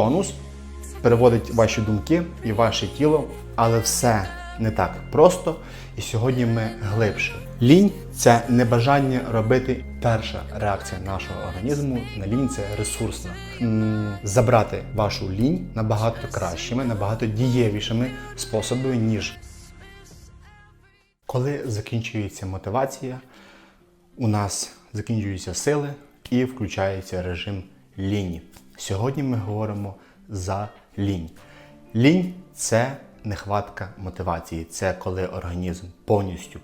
Тонус переводить ваші думки і ваше тіло, але все не так просто. І сьогодні ми глибше. Лінь це небажання робити. Перша реакція нашого організму на лінь це ресурсна. Забрати вашу лінь набагато кращими, набагато дієвішими способами, ніж коли закінчується мотивація, у нас закінчуються сили і включається режим ліні. Сьогодні ми говоримо за лінь. Лінь це нехватка мотивації. Це коли організм повністю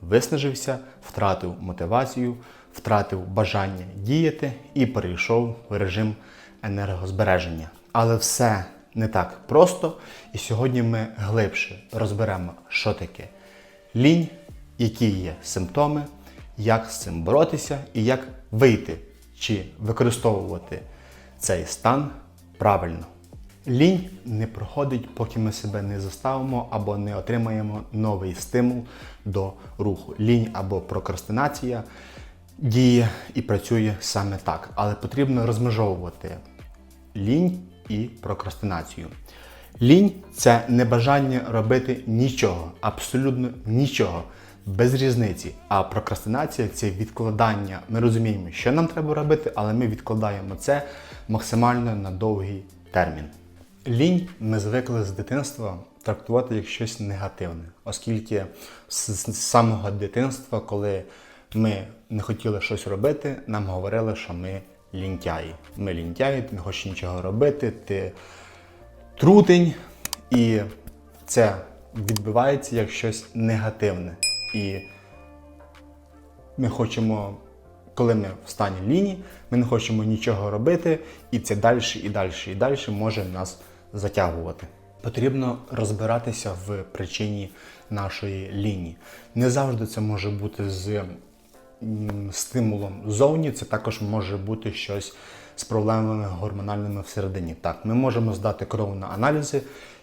виснажився, втратив мотивацію, втратив бажання діяти і перейшов в режим енергозбереження. Але все не так просто. І сьогодні ми глибше розберемо, що таке лінь, які є симптоми, як з цим боротися і як вийти чи використовувати цей стан правильно. Лінь не проходить, поки ми себе не заставимо або не отримаємо новий стимул до руху. Лінь або прокрастинація діє і працює саме так, але потрібно розмежовувати лінь і прокрастинацію. Лінь це небажання робити нічого, абсолютно нічого, без різниці. А прокрастинація це відкладання. Ми розуміємо, що нам треба робити, але ми відкладаємо це максимально на довгий термін. Лінь ми звикли з дитинства трактувати як щось негативне, оскільки з самого дитинства, коли ми не хотіли щось робити, нам говорили, що ми лінтяї. Ми лінтяї, ти не хочеш нічого робити, ти трутень, і це відбивається як щось негативне. І ми хочемо, коли ми в стані лінії, ми не хочемо нічого робити, і це далі, і далі, і далі може нас затягувати. Потрібно розбиратися в причині нашої лінії. Не завжди це може бути з стимулом зовні, це також може бути щось з проблемами гормональними всередині. Так, ми можемо здати кров на аналізи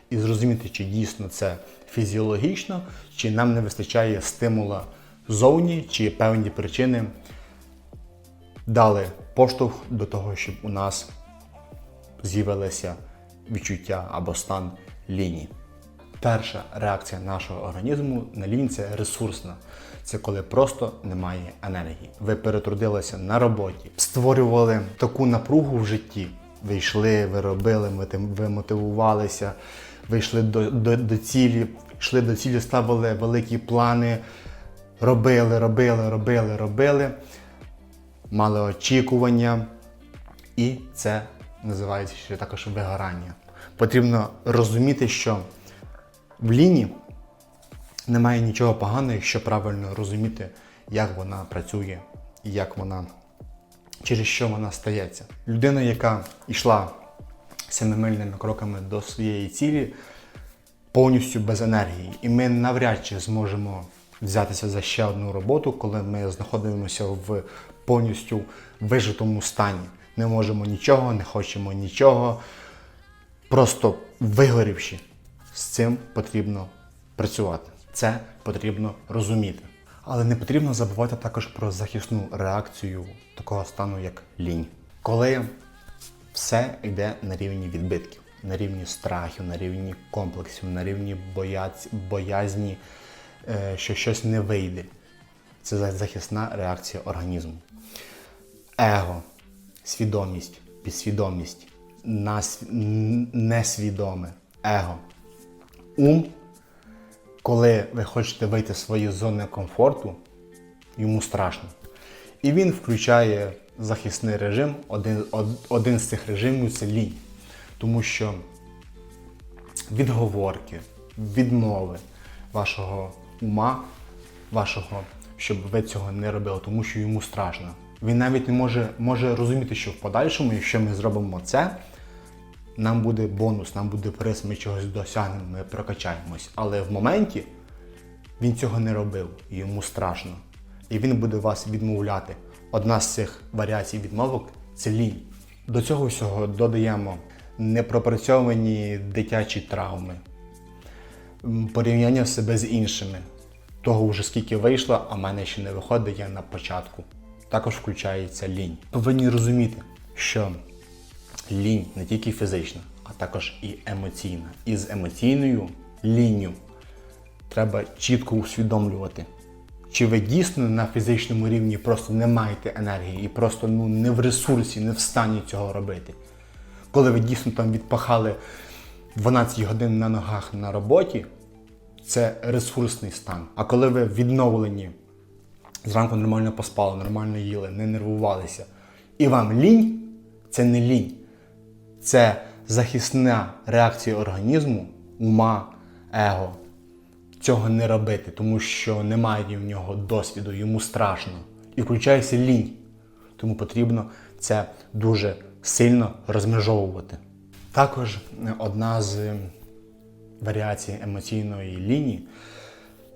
і зрозуміти, чи дійсно це фізіологічно, чи нам не вистачає стимула зовні, чи певні причини дали поштовх до того, щоб у нас з'явилося відчуття або стан лінії. Перша реакція нашого організму на лінь це ресурсна. Це коли просто немає енергії. Ви перетрудилися на роботі, створювали таку напругу в житті. Ви йшли, ви робили, ви мотивувалися, ви йшли до, до, до цілі, йшли до цілі, ставили великі плани, робили, робили, робили, робили, мали очікування. І це називається ще також вигорання. Потрібно розуміти, що в ліні немає нічого поганого, якщо правильно розуміти, як вона працює і як вона, через що вона стається. Людина, яка йшла семимильними кроками до своєї цілі, повністю без енергії. І ми навряд чи зможемо взятися за ще одну роботу, коли ми знаходимося в повністю вижитому стані. Не можемо нічого, не хочемо нічого, просто вигорівши. З цим потрібно працювати. Це потрібно розуміти. Але не потрібно забувати також про захисну реакцію такого стану, як лінь. Коли все йде на рівні відбитків, на рівні страхів, на рівні комплексів, на рівні боязні, що щось не вийде. Це захисна реакція організму. Его, свідомість, підсвідомість, нас- несвідоме его. Ум, коли ви хочете вийти з своєї зони комфорту, йому страшно. І він включає захисний режим. Один, один з цих режимів це лінь. Тому що відговорки, відмови вашого ума, вашого, щоб ви цього не робили, тому що йому страшно. Він навіть не може, може розуміти, що в подальшому, якщо ми зробимо це, нам буде бонус, нам буде приз, ми чогось досягнемо, ми прокачаємось. Але в моменті він цього не робив, йому страшно. І він буде вас відмовляти. Одна з цих варіацій відмовок це лінь. До цього всього додаємо непропрацьовані дитячі травми, порівняння себе з іншими. Того вже скільки вийшло, а в мене ще не виходить, я на початку. Також включається лінь. Повинні розуміти, що лінь не тільки фізична, а також і емоційна. І з емоційною лінню треба чітко усвідомлювати, чи ви дійсно на фізичному рівні просто не маєте енергії і просто ну, не в ресурсі, не в стані цього робити. Коли ви дійсно там відпахали 12 годин на ногах на роботі, це ресурсний стан. А коли ви відновлені, зранку нормально поспали, нормально їли, не нервувалися, і вам лінь, це не лінь. Це захисна реакція організму, ума, его. Цього не робити, тому що немає в нього досвіду, йому страшно. І включається лінь. Тому потрібно це дуже сильно розмежовувати. Також одна з варіацій емоційної лінії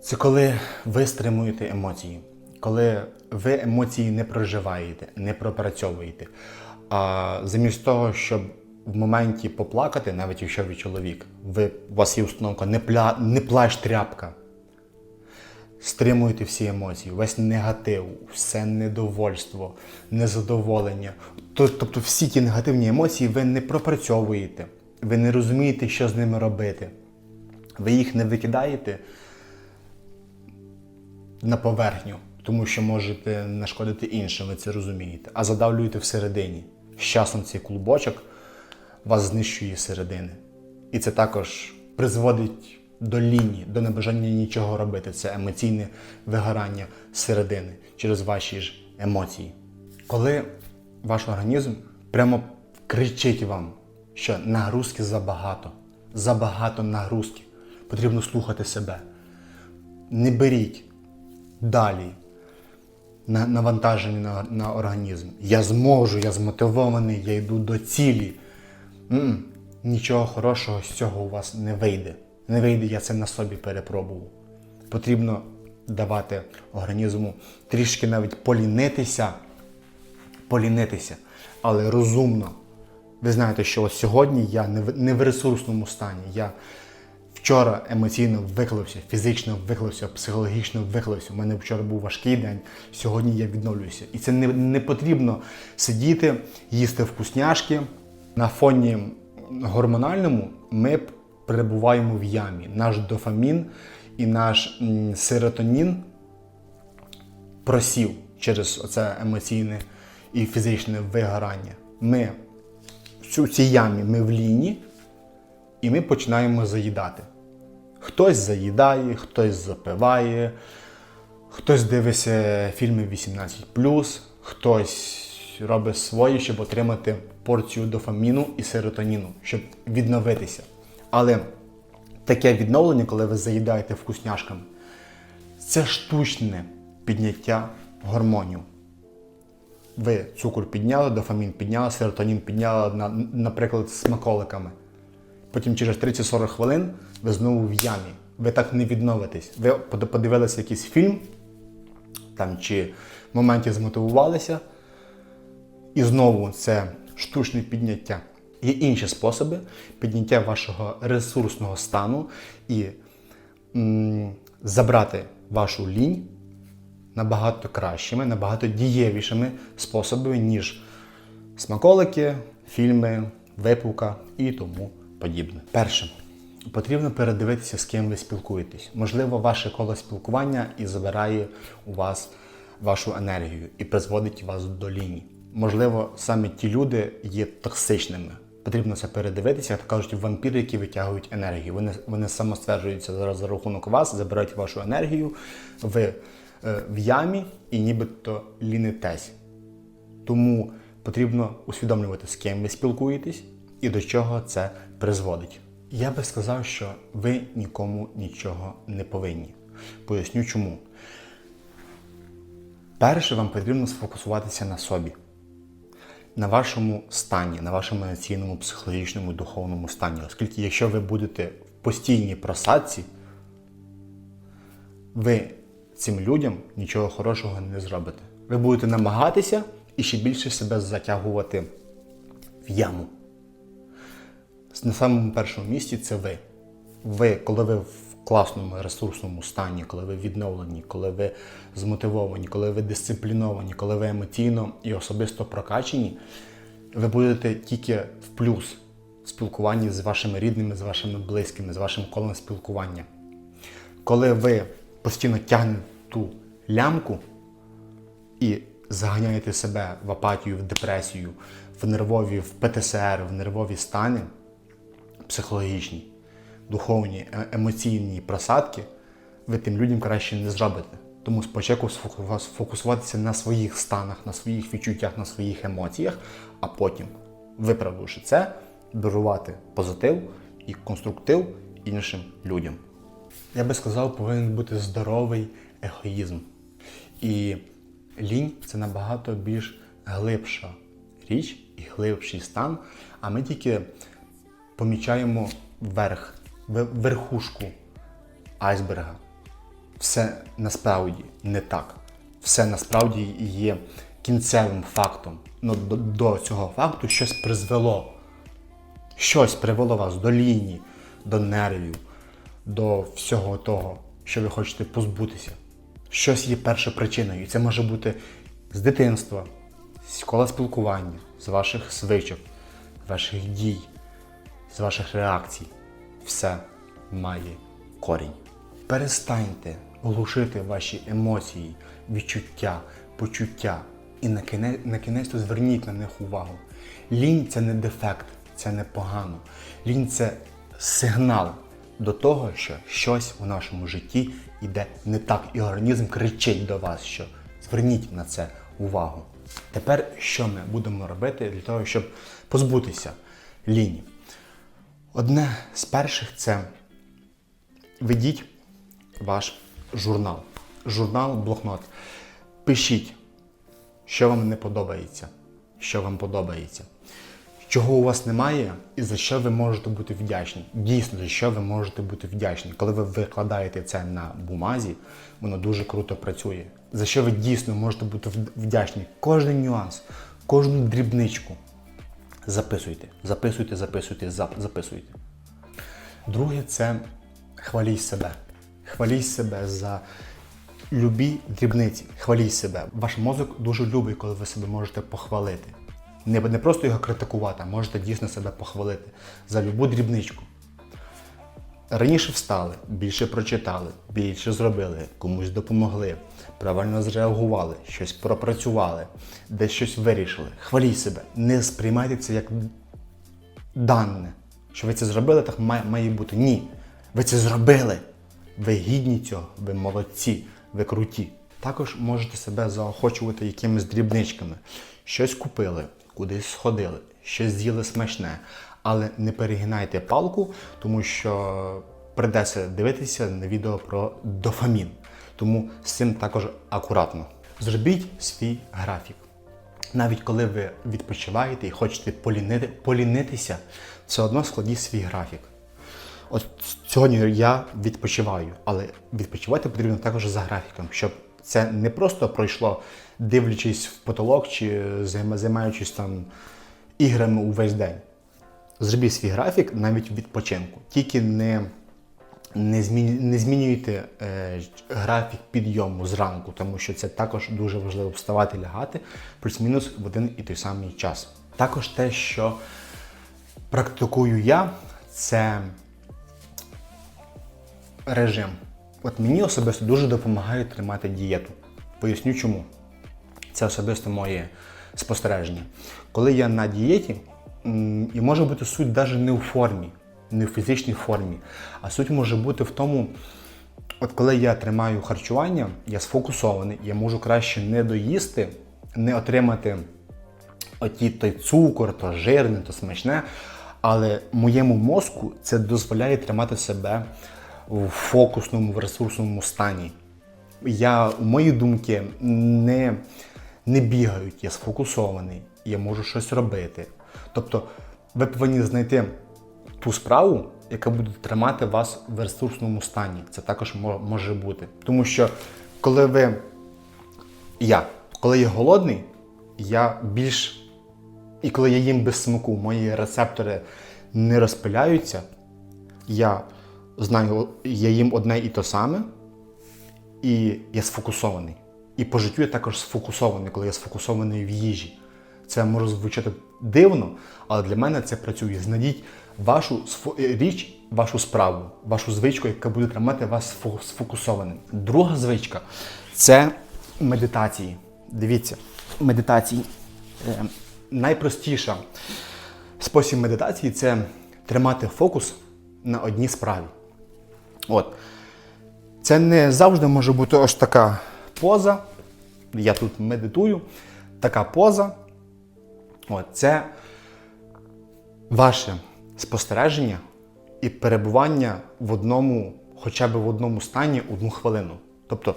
це коли ви стримуєте емоції, коли ви емоції не проживаєте, не пропрацьовуєте. А замість того, щоб в моменті поплакати, навіть якщо ви чоловік, ви, у вас є установка не, пля, не плач тряпка. Стримуєте всі емоції, весь негатив, все недовольство, незадоволення. Тобто всі ті негативні емоції ви не пропрацьовуєте, ви не розумієте, що з ними робити. Ви їх не викидаєте на поверхню, тому що можете нашкодити іншим, ви це розумієте, а задавлюєте всередині. З часом цей клубочок вас знищує зсередини. І це також призводить до лінії, до небажання нічого робити. Це емоційне вигорання зсередини через ваші ж емоції. Коли ваш організм прямо кричить вам, що нагрузки забагато, забагато нагрузки, потрібно слухати себе. Не беріть далі на- навантаження на, на організм. Я зможу, я змотивований, я йду до цілі. М-м, нічого хорошого з цього у вас не вийде. Не вийде, я це на собі перепробував. Потрібно давати організму трішки навіть полінитися, полінитися, але розумно. Ви знаєте, що от сьогодні я не в, не в ресурсному стані. Я вчора емоційно виклився, фізично виклився, психологічно виклився. У мене вчора був важкий день, сьогодні я відновлююся. І це не, не потрібно сидіти, їсти вкусняшки. На фоні гормональному ми перебуваємо в ямі. Наш дофамін і наш серотонін просів через оце емоційне і фізичне вигорання. Ми в цій ямі ми в ліні, і ми починаємо заїдати. Хтось заїдає, хтось запиває, хтось дивиться фільми 18, хтось робить своє, щоб отримати порцію дофаміну і серотоніну, щоб відновитися. Але таке відновлення, коли ви заїдаєте вкусняшками, це штучне підняття гормонів. Ви цукор підняли, дофамін підняли, серотонін підняли, наприклад, з смаколиками. Потім через 30-40 хвилин ви знову в ямі. Ви так не відновитесь. Ви подивилися якийсь фільм там, чи в моменті змотивувалися, і знову це штучне підняття. Є інші способи підняття вашого ресурсного стану і м, забрати вашу лінь набагато кращими, набагато дієвішими способами, ніж смаколики, фільми, випивка і тому подібне. Перше, потрібно передивитися, з ким ви спілкуєтесь. Можливо, ваше коло спілкування і забирає у вас вашу енергію і призводить вас до лінії. Можливо, саме ті люди є токсичними. Потрібно це передивитися, як кажуть, вампіри, які витягують енергію. Вони, вони самостверджуються за, за рахунок вас, забирають вашу енергію, ви е, в ямі і нібито лінитесь. Тому потрібно усвідомлювати, з ким ви спілкуєтесь і до чого це призводить. Я би сказав, що ви нікому нічого не повинні. Поясню чому. Перше, вам потрібно сфокусуватися на собі, на вашому стані, на вашому емоційному, психологічному, духовному стані. Оскільки, якщо ви будете в постійній просадці, ви цим людям нічого хорошого не зробите. Ви будете намагатися і ще більше себе затягувати в яму. На самому першому місці це ви. Ви, коли ви в класному ресурсному стані, коли ви відновлені, коли ви змотивовані, коли ви дисципліновані, коли ви емоційно і особисто прокачені, ви будете тільки в плюс в спілкуванні з вашими рідними, з вашими близькими, з вашим колом спілкування. Коли ви постійно тягнете ту лямку і заганяєте себе в апатію, в депресію, в нервові, в ПТСР, в нервові стани психологічні, духовні, е- емоційні просадки, ви тим людям краще не зробите. Тому спочатку сфокусуватися на своїх станах, на своїх відчуттях, на своїх емоціях, а потім, виправивши це, дарувати позитив і конструктив іншим людям. Я би сказав, повинен бути здоровий егоїзм. І лінь це набагато більш глибша річ і глибший стан. А ми тільки помічаємо верх, ве- верхушку айсберга. Все насправді не так. Все насправді є кінцевим фактом. Ну, до, до цього факту щось призвело. Щось привело вас до лінії, до нервів, до всього того, що ви хочете позбутися. Щось є першопричиною. І це може бути з дитинства, з кола спілкування, з ваших звичок, з ваших дій, з ваших реакцій. Все має корінь. Перестаньте глушити ваші емоції, відчуття, почуття і на кінець, на кінець зверніть на них увагу. Лінь це не дефект, це не погано. Лінь це сигнал до того, що щось у нашому житті йде не так, і організм кричить до вас, що зверніть на це увагу. Тепер що ми будемо робити для того, щоб позбутися ліні? Одне з перших це ведіть ваш журнал. Журнал, блокнот. Пишіть, що вам не подобається, що вам подобається, чого у вас немає і за що ви можете бути вдячні. Дійсно, за що ви можете бути вдячні. Коли ви викладаєте це на бумазі, воно дуже круто працює. За що ви дійсно можете бути вдячні. Кожен нюанс, кожну дрібничку. Записуйте, записуйте, записуйте, записуйте. Друге це хваліть себе. Хваліть себе за любі дрібниці. Хваліть себе. Ваш мозок дуже любить, коли ви себе можете похвалити. Не, не просто його критикувати, а можете дійсно себе похвалити за любу дрібничку. Раніше встали, більше прочитали, більше зробили, комусь допомогли, правильно зреагували, щось пропрацювали, десь щось вирішили. Хваліть себе, не сприймайте це як дане. Що ви це зробили, так має, має бути. Ні. Ви це зробили. Ви гідні цього, ви молодці, ви круті. Також можете себе заохочувати якимись дрібничками. Щось купили, кудись сходили, щось з'їли смачне. Але не перегинайте палку, тому що придеться дивитися на відео про дофамін. Тому з цим також акуратно. Зробіть свій графік. Навіть коли ви відпочиваєте і хочете полінити, полінитися, все одно складіть свій графік. От сьогодні я відпочиваю, але відпочивати потрібно також за графіком, щоб це не просто пройшло, дивлячись в потолок чи займаючись там іграми увесь день. Зробіть свій графік навіть відпочинку. Тільки не, не, зміню, не змінюйте е, графік підйому зранку, тому що це також дуже важливо вставати лягати плюс-мінус в один і той самий час. Також те, що практикую я, це режим. От мені особисто дуже допомагає тримати дієту. Поясню чому. Це особисто моє спостереження. Коли я на дієті, і може бути суть навіть не у формі, не в фізичній формі, а суть може бути в тому, от коли я тримаю харчування, я сфокусований, я можу краще не доїсти, не отримати оті той цукор, то жирне, то смачне. Але моєму мозку це дозволяє тримати себе в фокусному, в ресурсному стані. Я, у мої думки, не, не бігають, я сфокусований, я можу щось робити. Тобто ви повинні знайти ту справу, яка буде тримати вас в ресурсному стані. Це також може бути. Тому що коли ви я, коли я голодний, я більш. І коли я їм без смаку, мої рецептори не розпиляються, я знаю, я їм одне і те саме, і я сфокусований. І по життю я також сфокусований, коли я сфокусований в їжі. Це може звучати дивно, але для мене це працює. Знайдіть вашу е, річ, вашу справу, вашу звичку, яка буде тримати вас сфокусованим. Друга звичка це медитації. Дивіться, медитації. Е, найпростіша спосіб медитації це тримати фокус на одній справі. От. Це не завжди може бути ось така поза. Я тут медитую. Така поза. От, це ваше спостереження і перебування в одному, хоча б в одному стані одну хвилину. Тобто,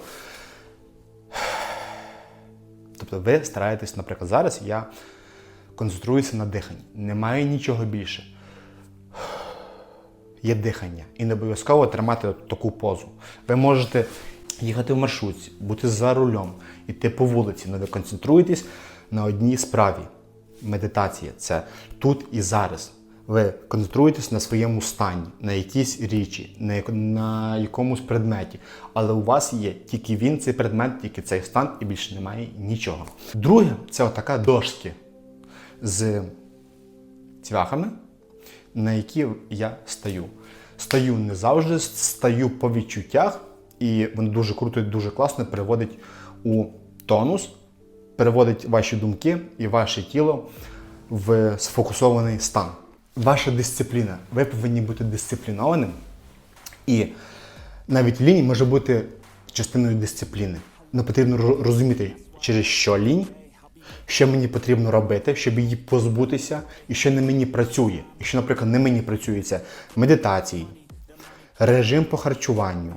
тобто ви стараєтесь, наприклад, зараз я концентруюся на диханні. Немає нічого більше є дихання. І не обов'язково тримати таку позу. Ви можете їхати в маршрутці, бути за рулем, іти по вулиці, але ви концентруєтесь на одній справі. Медитація це тут і зараз. Ви концентруєтесь на своєму стані, на якійсь річі, на, якомусь предметі. Але у вас є тільки він, цей предмет, тільки цей стан, і більше немає нічого. Друге, це отака дошки з цвяхами, на які я стаю. Стаю не завжди, стаю по відчуттях, і воно дуже круто і дуже класно переводить у тонус, переводить ваші думки і ваше тіло в сфокусований стан. Ваша дисципліна. Ви повинні бути дисциплінованим. І навіть лінь може бути частиною дисципліни. Не потрібно розуміти, через що лінь, що мені потрібно робити, щоб її позбутися, і що не мені працює. Якщо, наприклад, не мені працює це медитації, режим по харчуванню,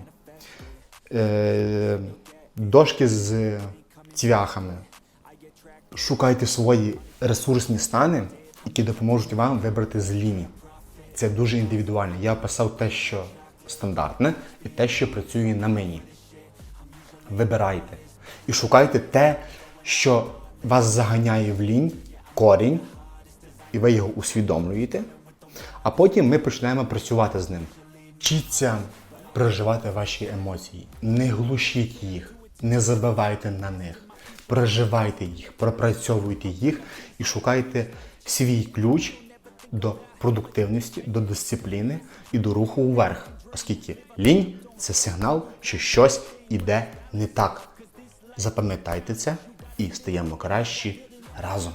е- дошки з цвяхами. Шукайте свої ресурсні стани, які допоможуть вам вибрати з лінії. Це дуже індивідуально. Я описав те, що стандартне, і те, що працює на мені. Вибирайте. І шукайте те, що вас заганяє в лінь, корінь, і ви його усвідомлюєте. А потім ми починаємо працювати з ним. Вчіться проживати ваші емоції. Не глушіть їх, не забивайте на них. Проживайте їх, пропрацьовуйте їх і шукайте свій ключ до продуктивності, до дисципліни і до руху уверх. Оскільки лінь це сигнал, що щось іде не так. Запам'ятайте це і стаємо кращі разом.